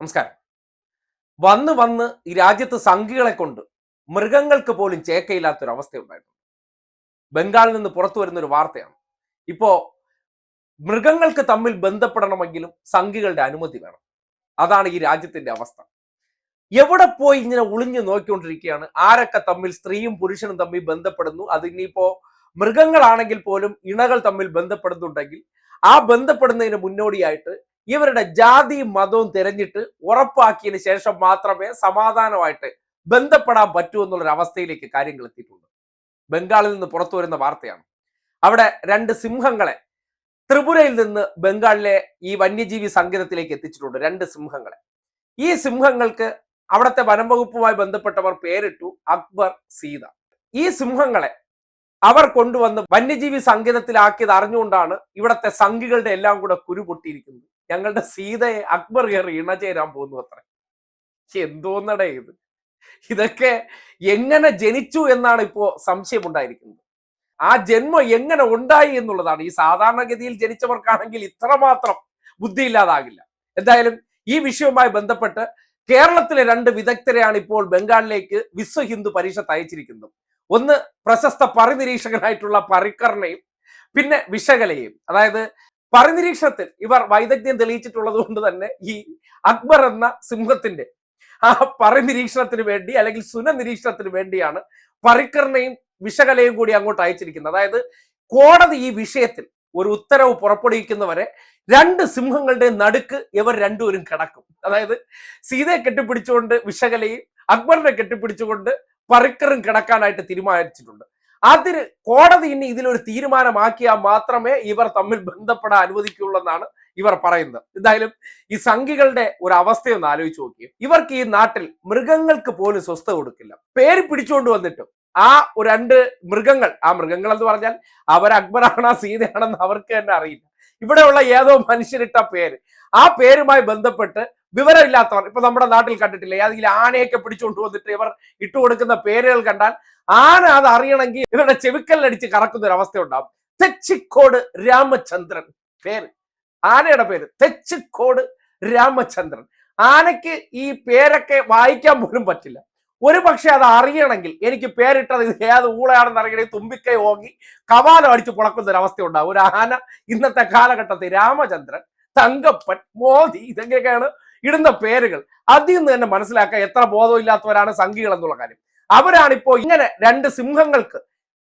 നമസ്കാരം. വന്ന് വന്ന് ഈ രാജ്യത്ത് സംഘികളെ കൊണ്ട് മൃഗങ്ങൾക്ക് പോലും ചേക്കയില്ലാത്തൊരവസ്ഥ ഉണ്ടായിട്ടുണ്ട് ബംഗാളിൽ നിന്ന് പുറത്തു വരുന്ന ഒരു വാർത്തയാണ്. ഇപ്പോ മൃഗങ്ങൾക്ക് തമ്മിൽ ബന്ധപ്പെടണമെങ്കിലും സംഘികളുടെ അനുമതി വേണം. അതാണ് ഈ രാജ്യത്തിന്റെ അവസ്ഥ. എവിടെ പോയി ഇങ്ങനെ ഒളിഞ്ഞു നോക്കിക്കൊണ്ടിരിക്കുകയാണ്? ആരൊക്കെ തമ്മിൽ സ്ത്രീയും പുരുഷനും തമ്മിൽ ബന്ധപ്പെടുന്നു? അത് ഇനിയിപ്പോ മൃഗങ്ങളാണെങ്കിൽ പോലും ഇണകൾ തമ്മിൽ ബന്ധപ്പെടുന്നുണ്ടെങ്കിൽ ആ ബന്ധപ്പെടുന്നതിന് മുന്നോടിയായിട്ട് ഇവരുടെ ജാതി മതവും തിരഞ്ഞിട്ട് ഉറപ്പാക്കിയതിന് ശേഷം മാത്രമേ സമാധാനമായിട്ട് ബന്ധപ്പെടാൻ പറ്റൂ എന്നുള്ളൊരു അവസ്ഥയിലേക്ക് കാര്യങ്ങൾ എത്തിയിട്ടുണ്ട്. ബംഗാളിൽ നിന്ന് പുറത്തു വരുന്ന വാർത്തയാണ്. അവിടെ രണ്ട് സിംഹങ്ങളെ ത്രിപുരയിൽ നിന്ന് ബംഗാളിലെ ഈ വന്യജീവി സങ്കേതത്തിലേക്ക് എത്തിച്ചിട്ടുണ്ട് രണ്ട് സിംഹങ്ങളെ. ഈ സിംഹങ്ങൾക്ക് അവിടുത്തെ വനം വകുപ്പുമായി ബന്ധപ്പെട്ടവർ പേരിട്ടു അക്ബർ സീത. ഈ സിംഹങ്ങളെ അവർ കൊണ്ടുവന്ന് വന്യജീവി സങ്കേതത്തിലാക്കിയത് അറിഞ്ഞുകൊണ്ടാണ് ഇവിടുത്തെ സംഘികളുടെ എല്ലാം കൂടെ കുരു പൊട്ടിയിരിക്കുന്നത്. ഞങ്ങളുടെ സീതയെ അക്ബർ കയറി ഇണചേരാൻ പോകുന്നു അത്ര എന്തോന്നടേ ഇത്? ഇതൊക്കെ എങ്ങനെ ജനിച്ചു എന്നാണ് ഇപ്പോ സംശയം ഉണ്ടായിരിക്കുന്നത് ആ ജന്മം എങ്ങനെ ഉണ്ടായി എന്നുള്ളതാണ്. ഈ സാധാരണഗതിയിൽ ജനിച്ചവർക്കാണെങ്കിൽ ഇത്രമാത്രം ബുദ്ധിയില്ലാതാകില്ല. എന്തായാലും ഈ വിഷയവുമായി ബന്ധപ്പെട്ട് കേരളത്തിലെ രണ്ട് വിദഗ്ധരെയാണ് ഇപ്പോൾ ബംഗാളിലേക്ക് വിശ്വ ഹിന്ദു പരിഷത്ത് അയച്ചിരിക്കുന്നത്. ഒന്ന് പ്രശസ്ത പരിനിരീക്ഷകനായിട്ടുള്ള പരിക്കറിനെയും പിന്നെ വിശകലയും അതായത് പരിനിരീക്ഷണത്തിൽ ഇവർ വൈദഗ്ധ്യം തെളിയിച്ചിട്ടുള്ളത് കൊണ്ട് തന്നെ ഈ അക്ബർ എന്ന സിംഹത്തിന്റെ ആ പരിനിരീക്ഷണത്തിന് വേണ്ടി അല്ലെങ്കിൽ സുനനിരീക്ഷണത്തിന് വേണ്ടിയാണ് പറിക്കറിനെയും വിശകലയും കൂടി അങ്ങോട്ട് അയച്ചിരിക്കുന്നത്. അതായത് കോടതി ഈ വിഷയത്തിൽ ഒരു ഉത്തരവ് പുറപ്പെടുവിക്കുന്നവരെ രണ്ട് സിംഹങ്ങളുടെ നടുക്ക് ഇവർ രണ്ടുപേരും കിടക്കും. അതായത് സീതയെ കെട്ടിപ്പിടിച്ചുകൊണ്ട് വിശകലയും അക്ബറിനെ കെട്ടിപ്പിടിച്ചുകൊണ്ട് പറിക്കറും കിടക്കാനായിട്ട് തീരുമാനിച്ചിട്ടുണ്ട്. അതിന് കോടതി ഇനി ഇതിലൊരു തീരുമാനമാക്കിയാൽ മാത്രമേ ഇവർ തമ്മിൽ ബന്ധപ്പെടാൻ അനുവദിക്കുള്ളൂ എന്നാണ് ഇവർ പറയുന്നത്. എന്തായാലും ഈ സംഘികളുടെ ഒരു അവസ്ഥയൊന്ന് ആലോചിച്ച് നോക്കിയേ. ഇവർക്ക് ഈ നാട്ടിൽ മൃഗങ്ങൾക്ക് പോലും സ്വസ്ഥ കൊടുക്കില്ല. പേര് പിടിച്ചുകൊണ്ട് വന്നിട്ടും ആ ഒരു രണ്ട് മൃഗങ്ങൾ ആ മൃഗങ്ങൾ എന്ന് പറഞ്ഞാൽ അവർ അക്ബറാണോ സീതയാണെന്ന് അവർക്ക് തന്നെ അറിയില്ല. ഇവിടെയുള്ള ഏതോ മനുഷ്യരിട്ട പേര്. ആ പേരുമായി ബന്ധപ്പെട്ട് വിവരമില്ലാത്തവർ ഇപ്പൊ നമ്മുടെ നാട്ടിൽ കണ്ടിട്ടില്ലേ അതിൽ ആനയൊക്കെ പിടിച്ചുകൊണ്ട് വന്നിട്ട് ഇവർ ഇട്ടു കൊടുക്കുന്ന പേരുകൾ കണ്ടാൽ ആന അത് അറിയണമെങ്കിൽ ഇവരുടെ ചെവിക്കല്ലടിച്ച് കറക്കുന്ന ഒരു അവസ്ഥ ഉണ്ടാവും തെച്ചിക്കോട് രാമചന്ദ്രൻ പേര്. ആനയുടെ പേര് തെച്ചിക്കോട് രാമചന്ദ്രൻ. ആനയ്ക്ക് ഈ പേരൊക്കെ വായിക്കാൻ പോലും പറ്റില്ല. ഒരു പക്ഷെ അത് അറിയണമെങ്കിൽ എനിക്ക് പേരിട്ടത് ഇത് ഏത് ഊളയാണെന്ന് അറിയണമെങ്കിൽ തുമ്പിക്കൈ ഓങ്ങി കവാലം അടിച്ച് പുളക്കുന്ന ഒരു അവസ്ഥ ഉണ്ടാവും ഒരു ആന ഇന്നത്തെ കാലഘട്ടത്തിൽ രാമചന്ദ്രൻ തങ്കപ്പൻ മോദി ഇതൊക്കെയൊക്കെയാണ് ഇടുന്ന പേരുകൾ. അതിൽ നിന്ന് തന്നെ മനസ്സിലാക്കാൻ എത്ര ബോധമില്ലാത്തവരാണ് സംഘികൾ എന്നുള്ള കാര്യം. അവരാണ് ഇപ്പോൾ ഇങ്ങനെ രണ്ട് സിംഹങ്ങൾക്ക്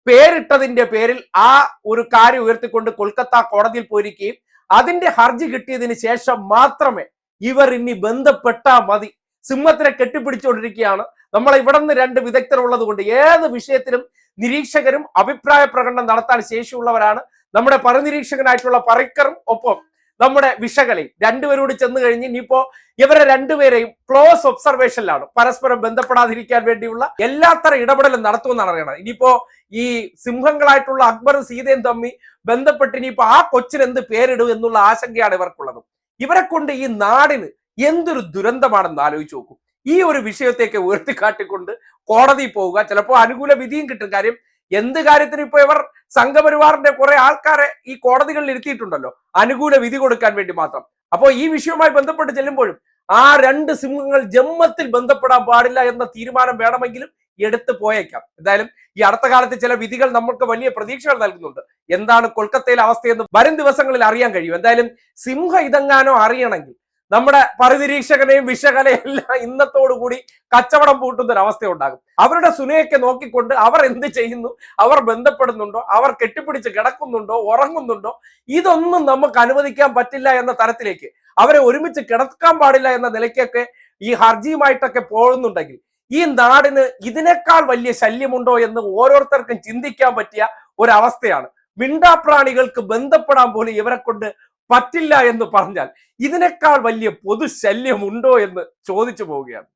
പേരിട്ടതിന്റെ പേരിൽ ആ ഒരു കാര്യം ഉയർത്തിക്കൊണ്ട് കൊൽക്കത്ത കോടതിയിൽ പോയിരിക്കുകയും അതിന്റെ ഹർജി കിട്ടിയതിന് ശേഷം മാത്രമേ ഇവർ ഇനി ബന്ധപ്പെട്ടാ മതി. സിംഹത്തിനെ കെട്ടിപ്പിടിച്ചുകൊണ്ടിരിക്കുകയാണ്. നമ്മൾ ഇവിടെ നിന്ന് രണ്ട് വിദഗ്ധർ ഉള്ളത് കൊണ്ട് ഏത് വിഷയത്തിലും നിരീക്ഷകരും അഭിപ്രായ പ്രകടനം നടത്താൻ ശേഷിയുള്ളവരാണ്. നമ്മുടെ പരനിരീക്ഷകനായിട്ടുള്ള പറിക്കറും ഒപ്പം നമ്മുടെ വിഷകളി രണ്ടുപേരോട് ചെന്ന് കഴിഞ്ഞ് ഇനിയിപ്പോ ഇവരെ രണ്ടുപേരെയും ക്ലോസ് ഒബ്സർവേഷനിലാണ് പരസ്പരം ബന്ധപ്പെടാതിരിക്കാൻ വേണ്ടിയുള്ള എല്ലാത്തര ഇടപെടലും നടത്തുമെന്നാണ് അറിയണത്. ഇനിയിപ്പോ ഈ സിംഹങ്ങളായിട്ടുള്ള അക്ബറും സീതയും തമ്മി ബന്ധപ്പെട്ട് ഇനിയിപ്പോ ആ കൊച്ചിന് എന്ത് പേരിടും എന്നുള്ള ആശങ്കയാണ് ഇവർക്കുള്ളത്. ഇവരെ കൊണ്ട് ഈ നാടിന് എന്തൊരു ദുരന്തമാണെന്ന് ആലോചിച്ച് നോക്കും. ഈ ഒരു വിഷയത്തേക്ക് ഉയർത്തിക്കാട്ടിക്കൊണ്ട് കോടതി പോവുക. ചിലപ്പോൾ അനുകൂല വിധിയും കിട്ടും. കാര്യം എന്ത് കാര്യത്തിന് ഇപ്പൊ ഇവർ സംഘപരിവാറിന്റെ കുറെ ആൾക്കാരെ ഈ കോടതികളിൽ ഇരുത്തിയിട്ടുണ്ടല്ലോ. അനുകൂല വിധി കൊടുക്കാൻ വേണ്ടി മാത്രം. അപ്പോൾ ഈ വിഷയവുമായി ബന്ധപ്പെട്ട് ചെല്ലുമ്പോഴും ആ രണ്ട് സിംഹങ്ങൾ ജന്മത്തിൽ ബന്ധപ്പെടാൻ പാടില്ല എന്ന തീരുമാനം വേണമെങ്കിലും എടുത്തു പോയേക്കാം. എന്തായാലും ഈ അടുത്ത കാലത്ത് ചില വിധികൾ നമ്മൾക്ക് വലിയ പ്രതീക്ഷകൾ നൽകുന്നുണ്ട്. എന്താണ് കൊൽക്കത്തയിലെ അവസ്ഥയെന്ന് വരും ദിവസങ്ങളിൽ അറിയാൻ കഴിയും. എന്തായാലും സിംഹ ഇതെങ്ങാനോ അറിയണമെങ്കിൽ നമ്മുടെ പരിനിരീക്ഷകനെയും വിശകലയും എല്ലാം ഇന്നത്തോടുകൂടി കച്ചവടം പൂട്ടുന്ന ഒരു അവസ്ഥ ഉണ്ടാകും അവരുടെ സുനയൊക്കെ നോക്കിക്കൊണ്ട് അവർ എന്ത് ചെയ്യുന്നു? അവർ ബന്ധപ്പെടുന്നുണ്ടോ? അവർ കെട്ടിപ്പിടിച്ച് കിടക്കുന്നുണ്ടോ? ഉറങ്ങുന്നുണ്ടോ? ഇതൊന്നും നമുക്ക് അനുവദിക്കാൻ പറ്റില്ല എന്ന തരത്തിലേക്ക് അവരെ ഒരുമിച്ച് കിടക്കാൻ പാടില്ല എന്ന നിലയ്ക്കൊക്കെ ഈ ഹർജിയുമായിട്ടൊക്കെ പോകുന്നുണ്ടെങ്കിൽ ഈ നാടിന് ഇതിനേക്കാൾ വലിയ ശല്യമുണ്ടോ എന്ന് ഓരോരുത്തർക്കും ചിന്തിക്കാൻ പറ്റിയ ഒരവസ്ഥയാണ്. മിണ്ടാപ്രാണികൾക്ക് ബന്ധപ്പെടാൻ പോലും ഇവരെ കൊണ്ട് പറ്റില്ല എന്ന് പറഞ്ഞാൽ ഇതിനേക്കാൾ വലിയ പൊതുശല്യമുണ്ടോ എന്ന് ചോദിച്ചു പോവുകയാണ്.